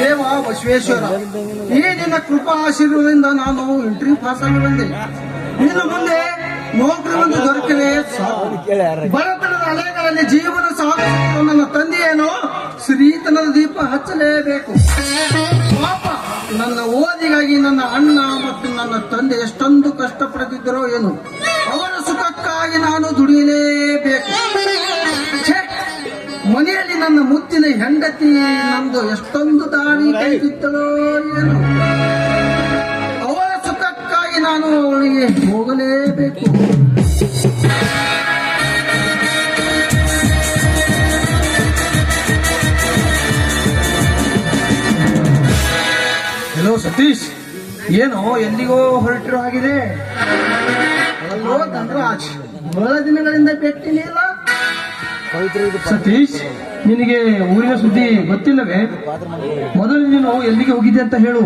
ದೇವ ಬಸವೇಶ್ವರ, ಈ ದಿನ ಕೃಪಾ ಆಶೀರ್ವಾದದಿಂದ ನಾನು ಇಂಟರ್ವ್ಯೂ ಪಾಸ್ ಆಗಿ ಬಂದೆ. ಇನ್ನು ಮುಂದೆ ನೌಕರಿ ಒಂದು ದೊರಕಿದೆ. ಸಾಕು. ಬಡತನದ ಅಲೆಗಳಲ್ಲಿ ಜೀವನ ಸಾಗಿಸುವ ನನ್ನ ತಂದೆಯೇನು ಶ್ರೀತನದ ದೀಪ ಹಚ್ಚಲೇಬೇಕು. ಪಾಪ, ನನ್ನ ಓದಿಗಾಗಿ ನನ್ನ ಅಣ್ಣ ಮತ್ತು ನನ್ನ ತಂದೆ ಎಷ್ಟೊಂದು ಕಷ್ಟಪಡುತ್ತಿದ್ದರೋ ಏನು? ಅವರ ಸುಖಕ್ಕಾಗಿ ನನ್ನ ಹೆಂಡತಿ ನಂದು ಎಷ್ಟೊಂದು ದಾರಿ ಕೈಬಿದ್ದಳೋ ಏನು. ಅವಳ ಸುಖಕ್ಕಾಗಿ ನಾನು ಅವಳಿಗೆ ಹೋಗಲೇಬೇಕು. ಹಲೋ ಸತೀಶ್. ಏನು ಎಲ್ಲಿಗೋ ಹೊರಟಿರೋ ಆಗಿದೆ ಬಹಳ ದಿನಗಳಿಂದ ಭೇಟಿ ಇಲ್ಲ ಸತೀಶ್ ನಿನಗೆ ಊರಿನ ಸುದ್ದಿ ಗೊತ್ತಿಲ್ಲವೇ? ಮೊದಲು ನೀನು ಎಲ್ಲಿಗೆ ಹೋಗಿದ್ದೆ ಅಂತ ಹೇಳು.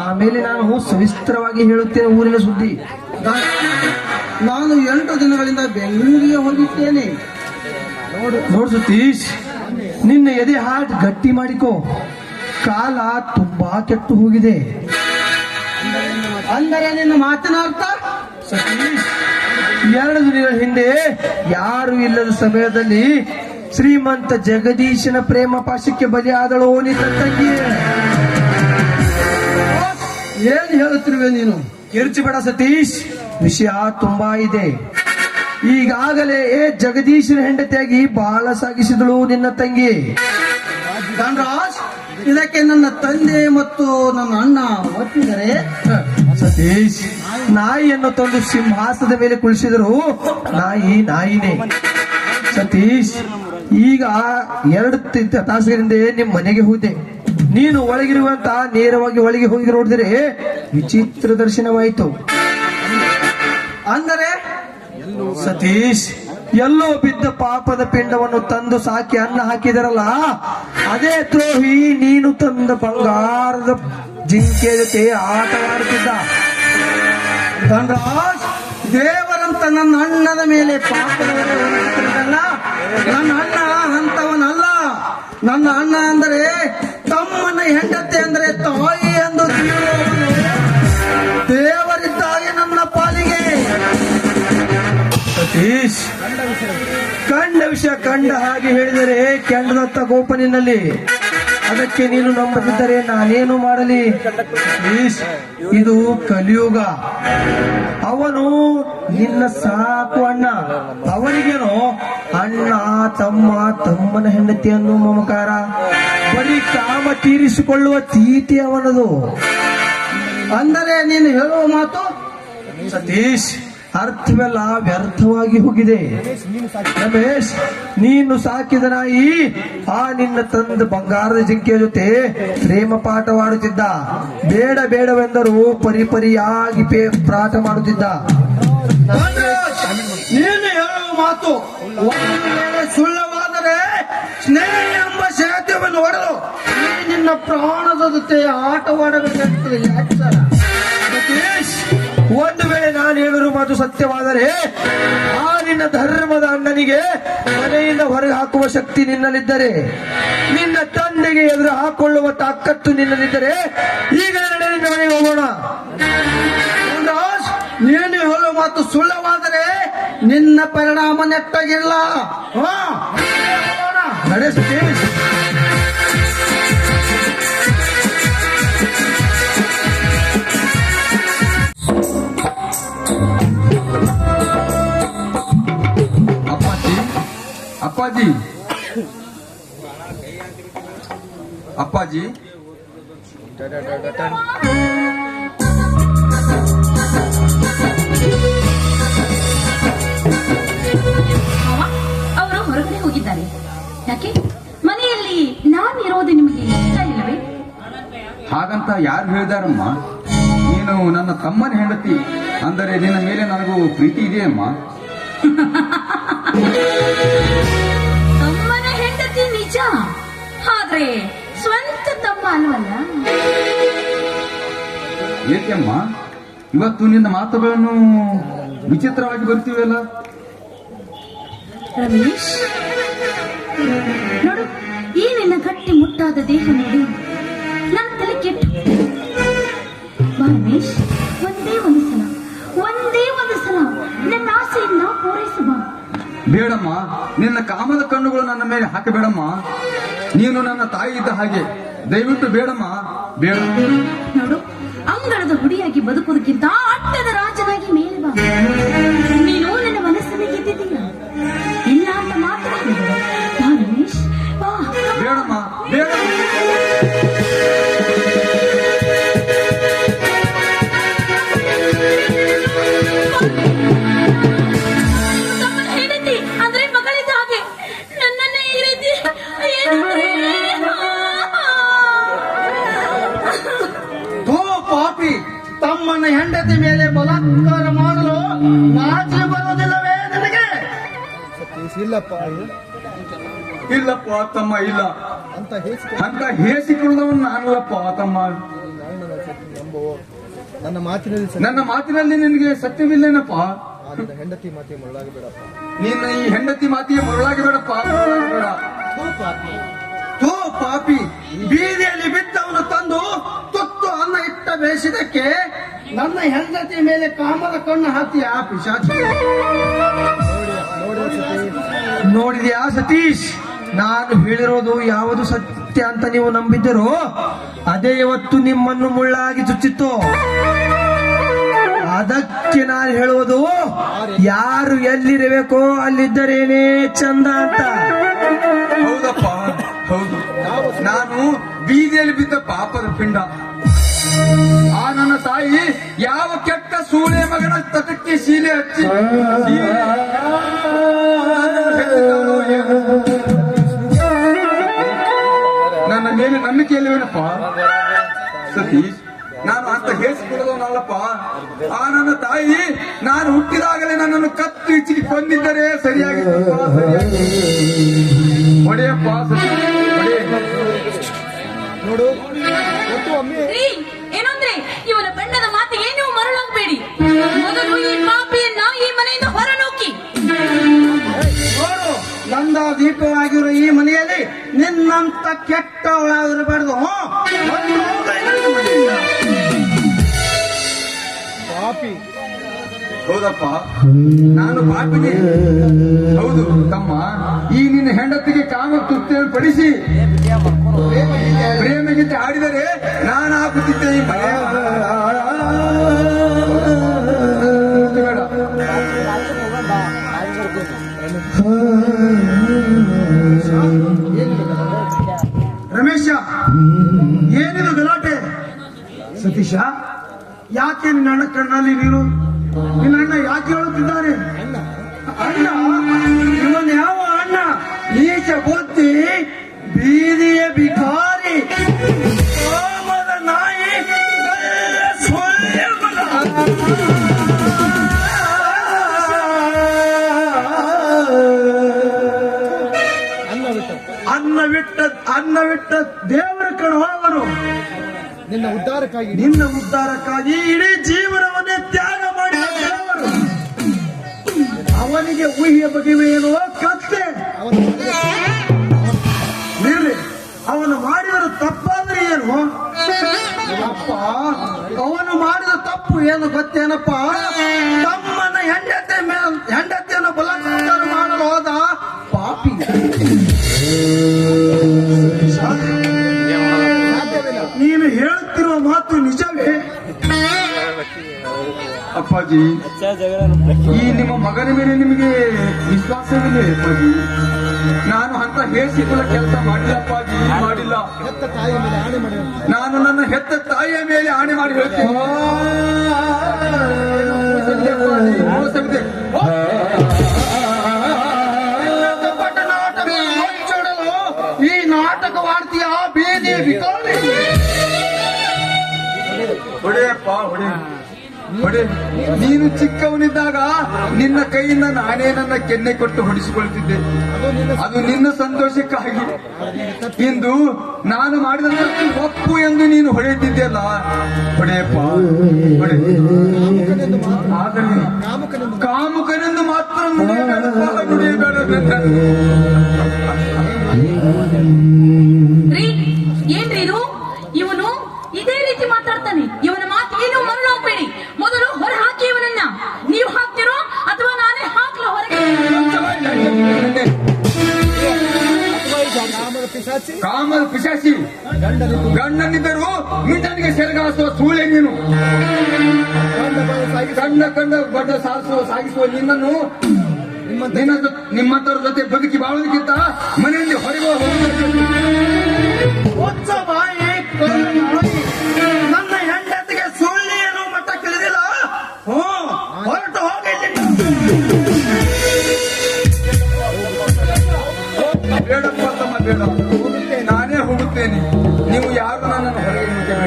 ಆಮೇಲೆ ನಾನು ಸವಿಸ್ತರವಾಗಿ ಹೇಳುತ್ತೇನೆ ಊರಿನ ಸುದ್ದಿ. ನಾನು ಎಂಟು ದಿನಗಳಿಂದ ಬೆಂಗಳೂರಿಗೆ ಹೋಗಿದ್ದೇನೆ. ನೋಡು ನೋಡು ಸತೀಶ್ ನಿನ್ನ ಎದೆ ಹಾಟ್ ಗಟ್ಟಿ ಮಾಡಿಕೋ. ಕಾಲ ತುಂಬಾ ಕೆಟ್ಟು ಹೋಗಿದೆ. ಅಂದರೆ ನಿನ್ನ ಮಾತಿನ ಅರ್ಥ? ಸತೀಶ್ ಎರಡು ದಿನಗಳ ಹಿಂದೆ ಯಾರು ಇಲ್ಲದ ಸಮಯದಲ್ಲಿ ಶ್ರೀಮಂತ ಜಗದೀಶನ ಪ್ರೇಮ ಪಾಶಕ್ಕೆ ಬಲಿಯಾದಳು ಓನಿ ತಂಗಿ ಏನ್ ಹೇಳುತ್ತಿರುವೆ ನೀನು? ಕಿರ್ಚಿಬೇಡ ಸತೀಶ್. ವಿಷಯ ತುಂಬಾ ಇದೆ. ಈಗಾಗಲೇ ಏ ಜಗದೀಶನ ಹೆಂಡತಿಯಾಗಿ ಬಾಳ ಸಾಗಿಸಿದಳು ನಿನ್ನ ತಂಗಿ. ಧನರಾಜ್ ಇದಕ್ಕೆ ನನ್ನ ತಂದೆ ಮತ್ತು ನನ್ನ ಅಣ್ಣ ಒಪ್ಪಿದರೆ? ಸತೀಶ್ ನಾಯಿಯನ್ನು ತಂದು ಸಿಂಹಾಸದ ಮೇಲೆ ಕುಳಿಸಿದರು. ನಾಯಿ ನಾಯಿನೇ. ಸತೀಶ್, ಈಗ ಎರಡು ತಾಸುಗಳಿಂದ ನಿಮ್ಮ ಮನೆಗೆ ಹೋದೆ. ನೀನು ಒಳಗಿರುವಂತ ನೇರವಾಗಿ ಒಳಗೆ ಹೋಗಿ ನೋಡಿದ್ರೆ ವಿಚಿತ್ರ ದರ್ಶನವಾಯಿತು. ಅಂದರೆ ಸತೀಶ್, ಎಲ್ಲೋ ಬಿದ್ದ ಪಾಪದ ಪಿಂಡವನ್ನು ತಂದು ಸಾಕಿ ಅನ್ನ ಹಾಕಿದರಲ್ಲ, ಅದೇ ದ್ರೋಹಿ ನೀನು ತಂದ ಬಂಗಾರದ ಜಿಂಕೆ ಜೊತೆ ಆಟವಾಡುತ್ತಿದ್ದ. ಧನರಾಜ್ ದೇವರಂತ ನನ್ನ ಅಣ್ಣದ ಮೇಲೆ ಪಾಪದಲ್ಲ ನನ್ನ ಅಣ್ಣ ಅಂತವನಲ್ಲ. ನನ್ನ ಅಣ್ಣ ಅಂದರೆ ತಮ್ಮನ ಹೆಂಡತಿ ಅಂದರೆ ತಾಯಿ ಎಂದು ದೇವರಿದ್ದಾಗೆ ನನ್ನ ಪಾಲಿಗೆ. ಸತೀಶ್, ಕಂಡ ವಿಷಯ ಕಂಡ ಹಾಗೆ ಹೇಳಿದರೆ ಕೆಂಡದತ್ತ ಗೋಪನಿನಲ್ಲಿ ಅದಕ್ಕೆ ನೀನು ನಂಬದಿದ್ದರೆ ನಾನೇನು ಮಾಡಲಿ? ಇದು ಕಲಿಯುಗ. ಅವನು ನಿನ್ನ ಸಾಕು ಅಣ್ಣ. ಅವನಿಗೇನು? ಅಣ್ಣ, ತಮ್ಮ, ತಮ್ಮನ ಹೆಂಡತಿ ಅನ್ನೋ ಮಮಕಾರ. ಬರೀ ಕಾಮ ತೀರಿಸಿಕೊಳ್ಳುವ ತೀತಿ ಅವನದು. ಅಂದರೆ ನೀನು ಹೇಳುವ ಮಾತು? ಸತೀಶ್ ಅರ್ಥವೆಲ್ಲ ವ್ಯರ್ಥವಾಗಿ ಹೋಗಿದೆ. ರಮೇಶ್, ನೀನು ಸಾಕಿದ ನಾಯಿ ಆ ನಿನ್ನ ತಂದ ಬಂಗಾರದ ಜಿಂಕೆಯ ಜೊತೆ ಪ್ರೇಮ ಪಾಠವಾಡುತ್ತಿದ್ದ. ಬೇಡ ಬೇಡವೆಂದರೂ ಪರಿಪರಿಯಾಗಿ ಪಾಠ ಮಾಡುತ್ತಿದ್ದ. ನೀನು ಹೇಳುವ ಮಾತು ಸುಳ್ಳವಾದರೆ ಸ್ನೇಹ ಎಂಬ ಶಾತ್ಯವನ್ನು ಹೊಡೆದು ನಿನ್ನ ಪ್ರಾಣದ ಜೊತೆ ಆಟವಾಡಬೇಕಾಗ್ತದೆ. ಯಾಕೆ? ಒಂದು ವೇಳೆ ನಾನು ಹೇಳಿರುವ ಮಾತು ಸತ್ಯವಾದರೆ ಆ ನಿನ್ನ ಧರ್ಮದ ಅಣ್ಣನಿಗೆ ಮನೆಯಿಂದ ಹೊರಗೆ ಹಾಕುವ ಶಕ್ತಿ ನಿನ್ನಲ್ಲಿದ್ದರೆ ನಿನ್ನ ತಂದೆಗೆ ಎದುರು ಹಾಕೊಳ್ಳುವ ತಾಕತ್ತು ನಿನ್ನಲ್ಲಿದ್ದರೆ ಈಗ ನಡೆದ ಮನೆಗೆ ಹೋಗೋಣ. ನೀನು ಹೇಳುವ ಮಾತು ಸುಳ್ಳವಾದರೆ ನಿನ್ನ ಪರಿಣಾಮ ನೆಟ್ಟಾಗಿಲ್ಲ. ಹಾ, ಅಪ್ಪಾಜಿ. ಅಪ್ಪಾಜಿ. ಅವರು ಹೊರಗಡೆ ಹೋಗಿದ್ದಾರೆ. ಯಾಕೆ? ಮನೆಯಲ್ಲಿ ನಾನು ಇರೋದು ನಿಮಗೆ ಇಷ್ಟ ಇಲ್ಲವೇ? ಹಾಗಂತ ಯಾರು ಹೇಳಿದಾರಮ್ಮ? ನೀನು ನನ್ನ ತಮ್ಮನ ಹೆಂಡತಿ. ಅಂದರೆ ನಿನ್ನ ಮೇಲೆ ನನಗೂ ಪ್ರೀತಿ ಇದೆಯಮ್ಮ ನಿಜ? ಆದ್ರೆ ಸ್ವಂತ ತಮ್ಮ ಅಲ್ವಲ್ಲ? ಏಕೆಮ್ಮ ಇವತ್ತು ನಿನ್ನ ಮಾತುಗಳನ್ನು ವಿಚಿತ್ರವಾಗಿ ಬರ್ತೀವಲ್ಲ? ರಮೇಶ್ ನೋಡು ಈ ನಿನ್ನ ಗಟ್ಟಿ ಮುಟ್ಟಾದ ದೇಹ ನೋಡಿ ನನ್ನ ತಲೆ ಕೆಟ್ಟು ರಮೇಶ್ ಒಂದೇ ಒಂದು ಸಲ ಒಂದೇ ಒಂದು ಸಲ ನನ್ನ ಆಸೆಯಿಂದ ಪೂರೈಸು ಬಾ. ಬೇಡಮ್ಮ, ನಿನ್ನ ಕಾಮದ ಕಣ್ಣುಗಳು ನನ್ನ ಮೇಲೆ ಹಾಕಬೇಡಮ್ಮ. ನೀನು ನನ್ನ ತಾಯಿ ಇದ್ದ ಹಾಗೆ. ದಯವಿಟ್ಟು ಬೇಡಮ್ಮ. ಬೇಡ. ನೋಡು, ಅಂಗಳದ ಹುಡಿಯಾಗಿ ಬದುಕುವುದಕ್ಕಿಂತ ಅಟ್ಟದ ರಾಜನಾಗಿ ಮೇಲೆ ಬಾ. ಇಲ್ಲಪ್ಪ ಇಲ್ಲಪ್ಪ ತಮ್ಮ ಇಲ್ಲ. ಅಂತ ಅಂತ ಹೇಸಿಕೊಳ್ಳದವನು ನಾನಲ್ಲಪ್ಪ ತಮ್ಮ. ನನ್ನ ಮಾತಿನಲ್ಲಿ ನನ್ನ ಮಾತಿನಲ್ಲಿ ನಿನಗೆ ಸತ್ಯವಿಲ್ಲೇನಪ್ಪ? ಹೆಂಡತಿ ಮಾತಿ ಮುಳ್ಳಾಗಬೇಡಪ್ಪ ನಿನ್ನ ಈ ಹೆಂಡತಿ ಮಾತಿಗೆ ಮರಳಾಗಿ ಬೇಡಪ್ಪ ತೋ ಪಾಪಿ ಬೀದಿಯಲ್ಲಿ ಬಿದ್ದವನು ತಂದು ತುತ್ತು ಅನ್ನ ಇಟ್ಟ ಬೇಯಿಸಿದಕ್ಕೆ ನನ್ನ ಹೆಂಡತಿ ಮೇಲೆ ಕಾಮದ ಕಣ್ಣು ಹಾಕಿ ಆ ಪಿಶಾಚಿ. ನೋಡಿದ್ಯಾ ಸತೀಶ್? ನಾನು ಹೇಳಿರೋದು ಯಾವುದು ಸತ್ಯ ಅಂತ ನೀವು ನಂಬಿದ್ದರು, ಅದೇ ಇವತ್ತು ನಿಮ್ಮನ್ನು ಮುಳ್ಳಾಗಿ ಚುಚ್ಚಿತ್ತು. ಅದಕ್ಕೆ ನಾನು ಹೇಳುವುದು, ಯಾರು ಎಲ್ಲಿರಬೇಕೋ ಅಲ್ಲಿದ್ದರೇನೇ ಚಂದ ಅಂತ. ಹೌದಪ್ಪ, ಹೌದು. ನಾನು ಬೀದಿಯಲ್ಲಿ ಬಿದ್ದ ಪಾಪದ ಪಿಂಡ. ಆ ನನ್ನ ತಾಯಿ ಯಾವ ಕೆಟ್ಟ ಸೂಳೆ ಮಗನ ತಟಕ್ಕೆ ಶೀಲೆ ಹಚ್ಚಿ ನನ್ನ ಮೇಲೆ ನಂಬಿಕೆ ಇಲ್ಲವೇನಪ್ಪ ಸತೀಶ್ ನಾನು ಅಂತ ಹೇಳಿಸಿಕೊಳ್ಳೋದವನಲ್ಲಪ್ಪ ಆ ನನ್ನ ತಾಯಿ ನಾನು ಹುಟ್ಟಿದಾಗಲೇ ನನ್ನನ್ನು ಕತ್ತು ಇಚ್ಚಿಗೆ ಕೊಂದಿದ್ದರೆ ಸರಿಯಾಗಿ ಹೊಡೆಯಪ್ಪ ಸತೀಶ್ ನೋಡು ಅಮ್ಮಿ ಒಮ್ಮೆ ರೀ, ಏನಂದ್ರೆ ಇವನ ಬಣ್ಣದ ಮಾತಿಗೆ ಮರಳಾಗಬೇಡಿ ಮೊದಲು ಈ ಪಾಪಿಯನ್ನ ಈ ಮನೆಯಿಂದ ಹೊರನೂಕಿ. ನೋಡು ನಂದ ದೀಪವಾಗಿರೋ ಈ ಮನೆಯಲ್ಲಿ ನಿನ್ನಂತ ಕೆಟ್ಟವಳಾಗಿರಬಾರ್ದು ಪಾಪಿ. ಹೌದಪ್ಪ, ನಾನು ಪಾಪಿನಿ. ಹೌದು, ತಮ್ಮ, ಈ ನಿನ್ನ ಹೆಂಡತಿಗೆ ಕಾಮ ತೃಪ್ತಿಯನ್ನು ಪಡಿಸಿ? ಪ್ರೇಮ ಗೀತೆ ಆಡಿದರೆ ನಾನು ಹಾಕುತ್ತಿದ್ದೆ ರಮೇಶ, ಏನಿದು ಗಲಾಟೆ? ಸತೀಶ, ಯಾಕೆ ನಿನ್ನ ಅಣ್ಣ ಕಣ್ಣಲ್ಲಿ ನೀರು ನಿನ್ನ ಅಣ್ಣ ಯಾಕೆ ಹೇಳುತ್ತಿದ್ದಾನೆ ಅಣ್ಣ ಯಾವ ಅಣ್ಣ? ಈಚ ಬುದ್ಧಿ ಬೀದಿಯ ಬಿಕಾರಿ ನಾಯಿ ಬಿಟ್ಟ ದೇವರ ಕಣ ಅವನು ನಿನ್ನ ಉದ್ಧಾರಕ್ಕಾಗಿ ನಿನ್ನ ಉದ್ಧಾರಕ್ಕಾಗಿ ಇಡೀ ಜೀವನವನ್ನೇ ತ್ಯಾಗ ಮಾಡಿ ದೇವರು. ಅವನಿಗೆ ಊಹೆಯ ಬಗೆವೇನೋ ಕತ್ತೆ. ಅವನ ಇರ್ಲಿ ಅವನು ಮಾಡಿದ ತಪ್ಪಾದ್ರೆ ಏನು? ಅಪ್ಪ ಅವನು ಮಾಡಿದ ತಪ್ಪು ಏನು ಗೊತ್ತೇನಪ್ಪ? ಅಪ್ಪಾಜಿ. ಈ ನಿಮ್ಮ ಮಗನ ಮೇಲೆ ನಿಮಗೆ ವಿಶ್ವಾಸವಿದೆ ಅಪ್ಪಾಜಿ? ನಾನು ಅಂತ ಹೇಸಿಕೊಳ್ಳೋ ಕೆಲಸ ಮಾಡಿಲ್ಲ ಅಪ್ಪಾಜಿ ಮಾಡಿಲ್ಲ. ಹೆತ್ತ ತಾಯಿ ಮೇಲೆ ಆಣೆ ಮಾಡಿ ನಾನು ನನ್ನ ಹೆತ್ತ ತಾಯಿಯ ಮೇಲೆ ಆಣೆ ಮಾಡಿ ಹೇಳ್ತೀನಿ. ಮೋಸವಿದೆ ಈ ನಾಟಕವಾಡ್ತೀಯ ಬೀದಿ ಬಿಕಾರಿ ಹೊಡೆಯಪ್ಪ ಹೊಡೆ ಹೊಡೆ ನೀನು ಚಿಕ್ಕವನಿದ್ದಾಗ ನಿನ್ನ ಕೈಯಿಂದ ನಾನೇ ನನ್ನ ಕೆನ್ನೆ ಕೊಟ್ಟು ಹೊಡಿಸಿಕೊಳ್ತಿದ್ದೆ. ಅದು ನಿನ್ನ ಸಂತೋಷಕ್ಕಾಗಿ. ಇಂದು ನಾನು ಮಾಡಿದ ಒಪ್ಪು ಎಂದು ನೀನು ಹೊಡೆಯುತ್ತಿದ್ದೆಯಲ್ಲ. ಹೊಡೆಯಪ್ಪ ಆದರೆ ಕಾಮುಕನೆಂದು ಮಾತ್ರ ನುಡಿಯಬೇಡ ನುಡಿಯಬೇಡ ಪಿಶಾಚಿ. ಪಿಶಾಸಿ ಗಂಡನಿದ್ದರು ಮಿಂಡನಿಗೆ ಸೆರೆಗಾಸುವ ಸೂಳೆ ನೀನು. ಕಂಡ ಕಂಡ ಬಡ್ಡ ಸಾರಿಸುವ, ಸಾಗಿಸುವ ನಿನ್ನನ್ನು ನಿನ್ನ ನಿಮ್ಮಂತರ ಜೊತೆ ಬದುಕಿ ಬಾಳೋದಕ್ಕಿಂತ ಮನೆಯಲ್ಲಿ ಹೊರಗೆ ಹೋಗುವುದಕ್ಕೆ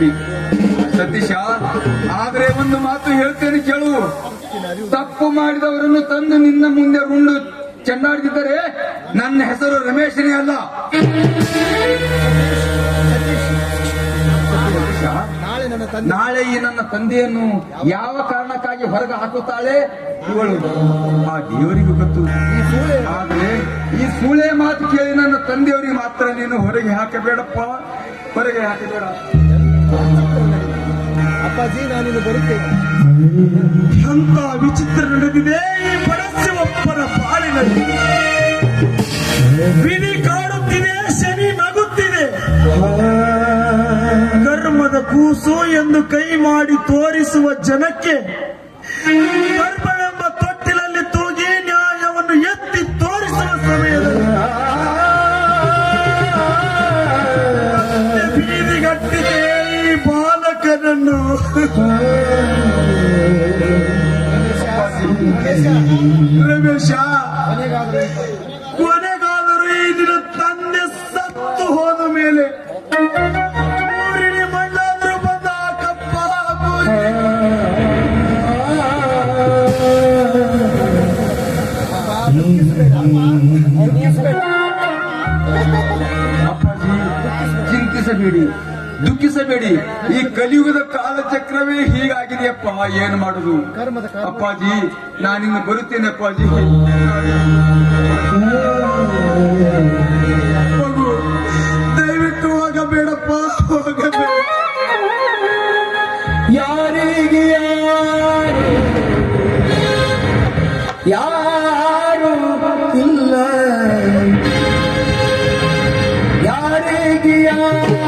ಮುಟ್ಟಬೇಡಿ ಸತೀಶ, ಆದ್ರೆ ಒಂದು ಮಾತು ಹೇಳ್ತೇನೆ ಕೇಳು. ತಪ್ಪು ಮಾಡಿದವರನ್ನು ತಂದು ನಿನ್ನ ಮುಂದೆ ಉಂಡು ಚೆಂಡಾಡ್ತಿದ್ದರೆ ನನ್ನ ಹೆಸರು ರಮೇಶನೇ ಅಲ್ಲ. ನಾಳೆ ಈ ನನ್ನ ತಂದೆಯನ್ನು ಯಾವ ಕಾರಣಕ್ಕಾಗಿ ಹೊರಗೆ ಹಾಕುತ್ತಾಳೆ ಇವಳು ಆ ದೇವರಿಗೂ ಗೊತ್ತು. ಆದ್ರೆ ಈ ಸೂಳೆ ಮಾತು ಕೇಳಿ ನನ್ನ ತಂದೆಯವರಿಗೆ ಮಾತ್ರ ನೀನು ಹೊರಗೆ ಹಾಕಬೇಡಪ್ಪ. ಹೊರಗೆ ಹಾಕಬೇಡ. ಅಪ್ಪಾಜಿ, ನಾನು ಬರುತ್ತೇನೆ. ಎಂತ ವಿಚಿತ್ರ ನಡೆದಿದೆ ಈ ಪರಸ್ಯವಪ್ಪರ ಬಾಳಿನಲ್ಲಿ. ವಿಧಿ ಕಾಡುತ್ತಿದೆ, ಶನಿ ನಗುತ್ತಿದೆ. ಕರ್ಮದ ಕೂಸು ಎಂದು ಕೈ ಮಾಡಿ ತೋರಿಸುವ ಜನಕ್ಕೆ Hey. ಕಲಿಯುಗದ ಕಾಲಚಕ್ರವೇ ಹೀಗಾಗಿದೆಯಪ್ಪ ಏನು ಮಾಡುದು? ಅಪ್ಪಾಜಿ ನಾನಿನ್ನು ಬರುತ್ತೇನೆ ಅಪ್ಪಾಜಿ. ದಯವಿಟ್ಟು ಹೋಗಬೇಡಪ್ಪ ಹೋಗಬೇಡ. ಯಾರಿಗೆ ಯಾರು ಇಲ್ಲ. ಯಾರಿಗೆ ಯಾರು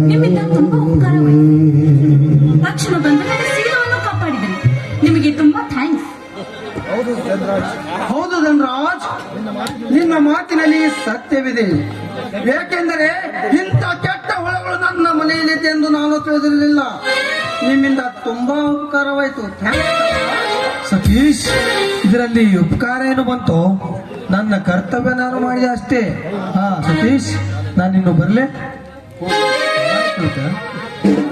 ನಿಮ್ಮಿಂದ ತುಂಬಾ ಉಪಕಾರವಾಯಿತು ತಕ್ಷಣ ಬಂದು ನನ್ನ ಸೀಲವನ್ನು ಕಾಪಾಡಿದರು ನಿಮಗೆ ತುಂಬಾ ಥ್ಯಾಂಕ್ಸ್ ಹೌದು ಧನ್ರಾಜ್. ಹೌದು ಧನರಾಜ್. ನಿನ್ನ ಮಾತಿನಲ್ಲಿ ಸತ್ಯವಿದೆ. ಏಕೆಂದರೆ ಇಂಥ ಕೆಟ್ಟ ಹುಳಗಳು ನನ್ನ ಮನೆಯಲ್ಲಿದೆ ಎಂದು ನಾನು ತಿಳಿದಿರಲಿಲ್ಲ. ನಿಮ್ಮಿಂದ ತುಂಬಾ ಉಪಕಾರವಾಯಿತು. ಸತೀಶ್ ಇದರಲ್ಲಿ ಉಪಕಾರ ಏನು ಬಂತು? ನನ್ನ ಕರ್ತವ್ಯ ನಾನು ಮಾಡಿದೆ ಅಷ್ಟೇ. ಹಾ ಸತೀಶ್ ನಾನಿನ್ನು ಬರಲೇ? ಕವಿತಾ ನಡೆ